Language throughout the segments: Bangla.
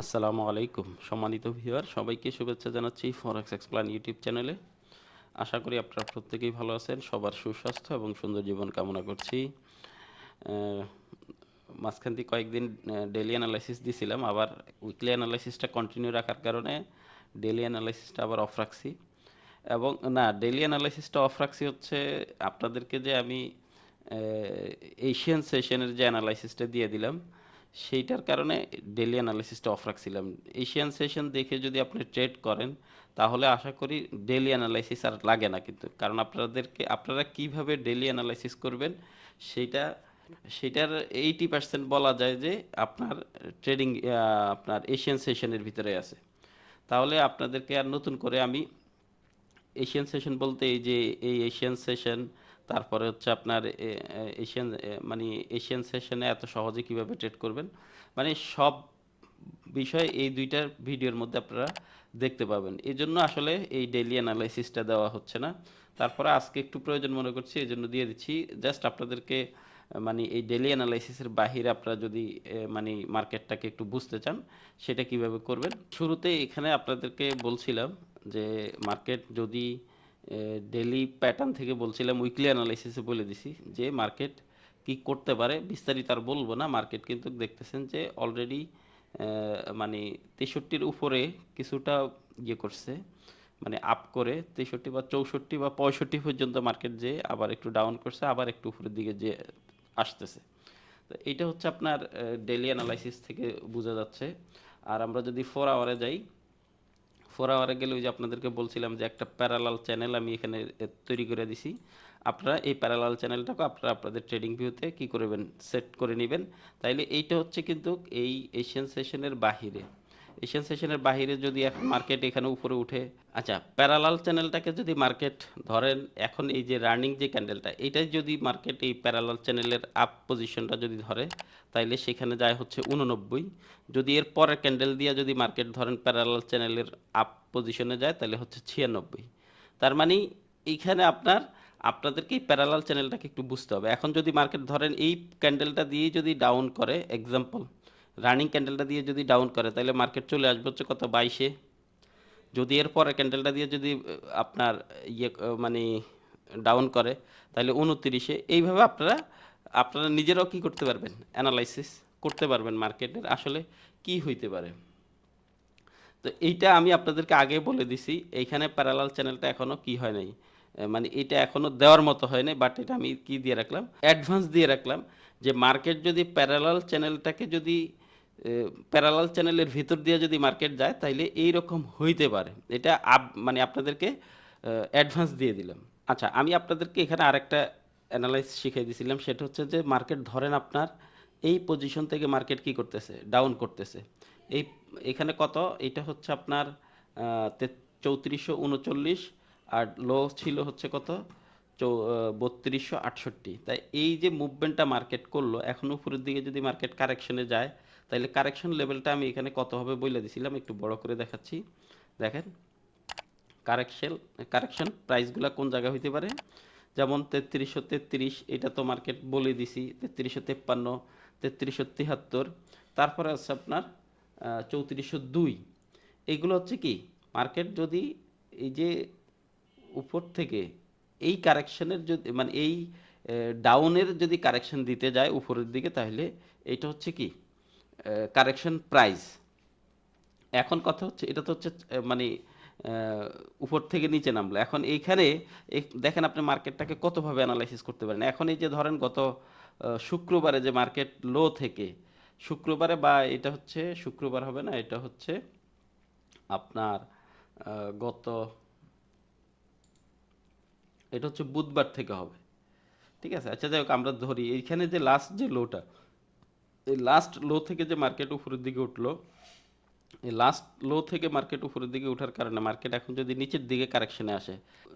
আসসালামু আলাইকুম। সম্মানিত ভিউয়ার, সবাইকে শুভেচ্ছা জানাচ্ছি ফরেক্স এক্সপ্লান ইউটিউব চ্যানেলে আশা করি আপনারা প্রত্যেকেই ভালো আছেন, সবার সুস্বাস্থ্য এবং সুন্দর জীবন কামনা করছি। মাঝখান থেকে কয়েকদিন ডেলি অ্যানালাইসিস দিছিলাম, আবার উইকলি অ্যানালাইসিসটা কন্টিনিউ রাখার কারণে ডেলি অ্যানালাইসিসটা আবার অফ রাখছি। এবং, না ডেলি অ্যানালাইসিসটা অফ রাখছি হচ্ছে আপনাদেরকে যে আমি এশিয়ান সেশনের যে অ্যানালাইসিসটা দিয়ে দিলাম, সেইটার কারণে ডেলি অ্যানালাইসিসটা অফ রাখছিলাম। এশিয়ান সেশন দেখে যদি আপনি ট্রেড করেন, তাহলে আশা করি ডেলি অ্যানালাইসিস আর লাগে না কিন্তু। কারণ আপনাদেরকে, আপনারা কীভাবে ডেলি অ্যানালাইসিস করবেন সেইটা সেটার এইটি পার্সেন্ট বলা যায় যে আপনার ট্রেডিং আপনার এশিয়ান সেশনের ভিতরে আছে। তাহলে আপনাদেরকে আর নতুন করে আমি এশিয়ান সেশন বলতে এই যে, এই এশিয়ান সেশন তারপরে হচ্ছে আপনার এশিয়ান মানে এশিয়ান সেশনে এত সহজে কীভাবে ট্রেড করবেন? মানে সব বিষয় এই দুইটার ভিডিওর মধ্যে আপনারা দেখতে পাবেন। এই জন্য আসলে এই ডেইলি অ্যানালাইসিসটা দেওয়া হচ্ছে না। তারপরে আজকে একটু প্রয়োজন মনে করছি এই জন্য দিয়ে দিচ্ছি। জাস্ট আপনাদেরকে মানে এই ডেইলি অ্যানালাইসিসের বাহিরে আপনারা যদি মানে মার্কেটটাকে একটু বুঝতে চান, সেটা কীভাবে করবেন? শুরুতে এখানে আপনাদেরকে বলছিলাম যে মার্কেট যদি ডেলি প্যাটার্ন থেকে বলছিলাম উইকলি অ্যানালাইসিসে বলে দিছি যে মার্কেট কি করতে পারে, বিস্তারিত আর বলব না। মার্কেট কিন্তু দেখতেছেন যে অলরেডি মানে তেষট্টির উপরে কিছুটা ইয়ে করছে। মানে আপ করে তেষট্টি বা চৌষট্টি বা পঁয়ষট্টি পর্যন্ত মার্কেট যে আবার একটু ডাউন করছে, আবার একটু উপরের দিকে যে আসতেছে। তো এইটা হচ্ছে আপনার ডেলি অ্যানালাইসিস থেকে বোঝা যাচ্ছে। আর আমরা যদি ফোর আওয়ারে যাই ফোর আওয়ারে গেলে ওই যে আপনাদেরকে বলছিলাম যে একটা প্যারালাল চ্যানেল আমি এখানে তৈরি করে দিছি। আপনারা এই প্যারালাল চ্যানেলটাকে আপনারা আপনাদের ট্রেডিং ভিউতে কি করবেন? সেট করে নেবেন। তাইলে এইটা হচ্ছে কিন্তু এই এশিয়ান সেশনের বাহিরে। এশিয়ান সেশনের বাহিরে যদি এখন মার্কেট এখানে উপরে উঠে আচ্ছা প্যারালাল চ্যানেলটাকে যদি মার্কেট ধরেন, এখন এই যে রানিং যে ক্যান্ডেলটা এটাই যদি মার্কেট এই প্যারালাল চ্যানেলের আপ পজিশনটা যদি ধরে তাইলে সেখানে যায় হচ্ছে উননব্বই যদি এর পরের ক্যান্ডেল দিয়ে যদি মার্কেট ধরেন প্যারালাল চ্যানেলের আপ পজিশনে যায় তাহলে হচ্ছে ছিয়ানব্বই। তার মানে এইখানে আপনার, আপনাদেরকে এই প্যারালাল চ্যানেলটাকে একটু বুঝতে হবে। এখন যদি মার্কেট ধরেন এই ক্যান্ডেলটা দিয়ে যদি ডাউন করে এক্সাম্পল রানিং ক্যান্ডেলটা দিয়ে যদি ডাউন করে তাহলে মার্কেট চলে আসবে হচ্ছে কত? বাইশে। যদি এর পরে ক্যান্ডেলটা দিয়ে যদি, আপনার ইয়ে মানে ডাউন করে তাহলে উনত্রিশে এইভাবে আপনারা আপনারা নিজেরাও কি করতে পারবেন? অ্যানালাইসিস করতে পারবেন মার্কেটের আসলে কি হইতে পারে। তো এইটা আমি আপনাদেরকে আগে বলে দিছি, এইখানে প্যারালাল চ্যানেলটা এখনও কি হয় নাই। মানে এটা এখনও দেওয়ার মতো হয় নাই বাট এটা আমি কি দিয়ে রাখলাম? অ্যাডভান্স দিয়ে রাখলাম, যে মার্কেট যদি প্যারালাল চ্যানেলটাকে যদি প্যারালাল চ্যানেলের ভিতর দিয়ে যদি মার্কেট যায়, তাইলে এই রকম হইতে পারে। এটা আপ মানে আপনাদেরকে অ্যাডভান্স দিয়ে দিলাম। আচ্ছা আমি আপনাদেরকে এখানে আরেকটা অ্যানালাইস শিখিয়ে দিয়েছিলাম সেটা হচ্ছে যে মার্কেট ধরেন আপনার এই পজিশন থেকে মার্কেট কি করতেছে? ডাউন করতেছে। এই, এখানে কত? এটা হচ্ছে আপনার চৌত্রিশশো উনচল্লিশ আর লো ছিল হচ্ছে কত? চৌ বত্রিশশো আটষট্টি। তাই এই যে মুভমেন্টটা মার্কেট করল, এখন উপরের দিকে যদি মার্কেট কারেকশনে যায় তাহলে কারেকশন লেভেলটা আমি এখানে কত হবে বলে দিছিলাম, একটু বড় করে দেখাচ্ছি। দেখেন কারেকশন কারেকশন প্রাইসগুলো কোন জায়গা হইতে পারে? যেমন তেত্রিশশো তেত্রিশ, এটা তো মার্কেট বলে দিছি, তেত্রিশশো তেপ্পান্ন, তেত্রিশশো তিহাত্তর, তারপরে আছে আপনার চৌত্রিশশো দুই। এইগুলো হচ্ছে কি মার্কেট যদি এই যে উপর থেকে এই কারেকশনের যদি মানে এই ডাউনের যদি কারেকশন দিতে যায় উপরের দিকে, তাহলে এটা হচ্ছে কি কারেকশন প্রাইস এখন কথা হচ্ছে, এটা তো হচ্ছে মানে উপর থেকে নিচে নামলো। এখন এইখানে দেখেন আপনি মার্কেটটাকে কতভাবে অ্যানালাইসিস করতে পারেন। এখন এই যে ধরেন গত শুক্রবারে যে মার্কেট লো থেকে, শুক্রবারে বা এটা হচ্ছে, শুক্রবার হবে না, এটা হচ্ছে আপনার গত, এটা হচ্ছে বুধবার থেকে হবে। ঠিক আছে? আচ্ছা যাই হোক, আমরা ধরি। এইখানে যে লাস্ট যে লোটা এই লাস্ট লো থেকে যে মার্কেট উপরের দিকে উঠল লাস্ট লো থেকে মার্কেট উপরের দিকে ওঠার কারণে মার্কেট এখন যদি নিচের দিকে কারেকশনে আসে,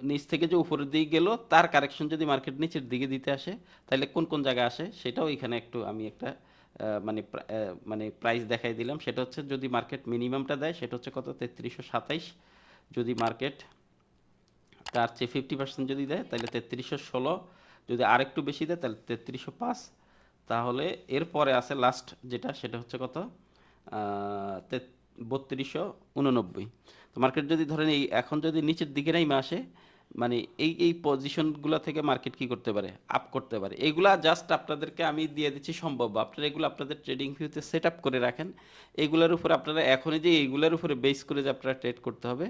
নিচ থেকে যে উপরের দিকে গেল, তার কারেকশন যদি মার্কেট নিচের দিকে দিতে আসে, তাহলে কোন কোন জায়গায় আসে? সেটাও এখানে একটু আমি একটা মানে মানে প্রাইস দেখাই দিলাম। সেটা হচ্ছে যদি মার্কেট মিনিমামটা দেয়, সেটা হচ্ছে কত? তেত্রিশশো সাতাইশ। যদি মার্কেট তার চেয়ে ফিফটি পার্সেন্ট যদি দেয়, তাহলে তেত্রিশশো ষোলো। যদি আরেকটু বেশি দেয়, তাহলে তেত্রিশশো পাঁচ। তাহলে এরপরে আছে লাস্ট যেটা, সেটা হচ্ছে কত? বত্রিশশো উননব্বই। তো মার্কেট যদি ধরেন এই এখন যদি নিচের দিকে নেমে আসে মানে এই এই পজিশনগুলো থেকে মার্কেট কি করতে পারে? আপ করতে পারে। এগুলা জাস্ট আপনাদেরকে আমি দিয়ে দিচ্ছি সম্ভব আপনারা এগুলো আপনাদের ট্রেডিং ভিউতে সেট আপ করে রাখেন। এগুলোর উপরে আপনারা এখনই যে এইগুলোর উপরে বেস করে যে আপনারা ট্রেড করতে হবে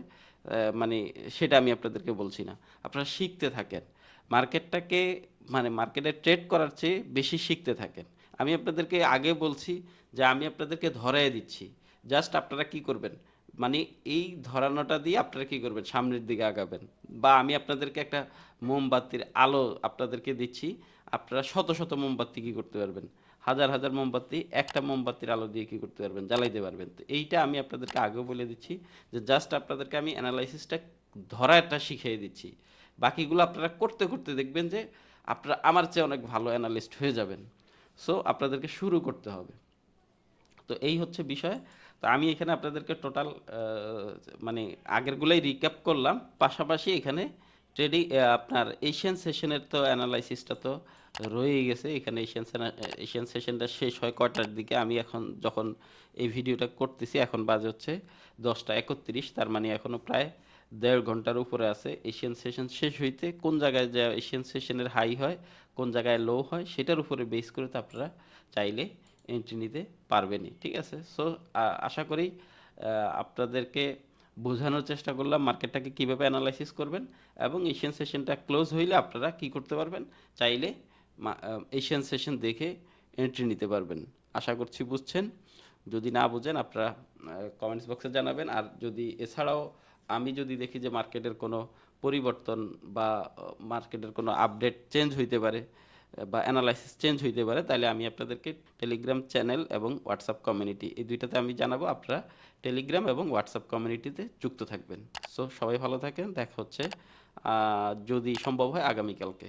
মানে সেটা আমি আপনাদেরকে বলছি না। আপনারা শিখতে থাকেন। মার্কেটটাকে মানে মার্কেটে ট্রেড করার চেয়ে বেশি শিখতে থাকেন। আমি আপনাদেরকে আগে বলছি যে আমি আপনাদেরকে ধরাই দিচ্ছি। জাস্ট আপনারা কি করবেন? মানে এই ধরানোটা দিয়ে আপনারা কি করবেন? সামনের দিকে আগাবেন। বা আমি আপনাদেরকে একটা মোমবাতির আলো আপনাদেরকে দিচ্ছি। আপনারা শত শত মোমবাতি কি করতে পারবেন? হাজার হাজার মোমবাতি, একটা মোমবাতির আলো দিয়ে কি করতে পারবেন? জ্বালাইতে পারবেন। তো এইটা আমি আপনাদেরকে আগেও বলে দিচ্ছি যে জাস্ট আপনাদেরকে আমি অ্যানালাইসিসটা ধরাটা শিখিয়ে দিচ্ছি। বাকিগুলো আপনারা করতে করতে দেখবেন যে আপনারা আমার চেয়ে অনেক ভালো অ্যানালিস্ট হয়ে যাবেন। সো আপনাদেরকে শুরু করতে হবে। তো এই হচ্ছে বিষয়। তো আমি এখানে আপনাদেরকে টোটাল মানে আগেরগুলোই রিক্যাপ করলাম। পাশাপাশি এখানে ট্রেডিং আপনার এশিয়ান সেশনের তো অ্যানালাইসিসটা তো রয়েই গেছে। এখানে এশিয়ান এশিয়ান সেশনটা শেষ হয় কয়টার দিকে? আমি এখন যখন এই ভিডিওটা করতেছি, এখন বাজে হচ্ছে দশটা একত্রিশ। তার মানে এখনও প্রায় দেড় ঘণ্টার উপরে আছে। এশিয়ান সেশন শেষ হইতে কোন জায়গায় যা এশিয়ান সেশনের হাই হয়, কোন জায়গায় লো হয়, সেটার উপরে বেস করে তো আপনারা চাইলে এন্ট্রি নিতে পারবেনই, ঠিক আছে? সো আশা করি আপনাদেরকে বোঝানোর চেষ্টা করলাম মার্কেটটাকে কীভাবে অ্যানালাইসিস করবেন এবং এশিয়ান সেশনটা ক্লোজ হইলে আপনারা কি করতে পারবেন? চাইলে এশিয়ান সেশন দেখে এন্ট্রি নিতে পারবেন। আশা করছি বুঝছেন। যদি না বুঝেন, আপনারা কমেন্টস বক্সে জানাবেন। আর যদি এছাড়াও আমি যদি দেখি যে মার্কেটের কোনো পরিবর্তন বা মার্কেটের কোনো আপডেট চেঞ্জ হইতে পারে বা অ্যানালাইসিস চেঞ্জ হইতে পারে তাহলে আমি আপনাদেরকে টেলিগ্রাম চ্যানেল এবং হোয়াটসঅ্যাপ কমিউনিটি এই দুইটাতে আমি জানাব আপনারা টেলিগ্রাম এবং হোয়াটসঅ্যাপ কমিউনিটিতে যুক্ত থাকবেন। সো সবাই ভালো থাকেন, দেখা হচ্ছে যদি সম্ভব হয় আগামীকালকে।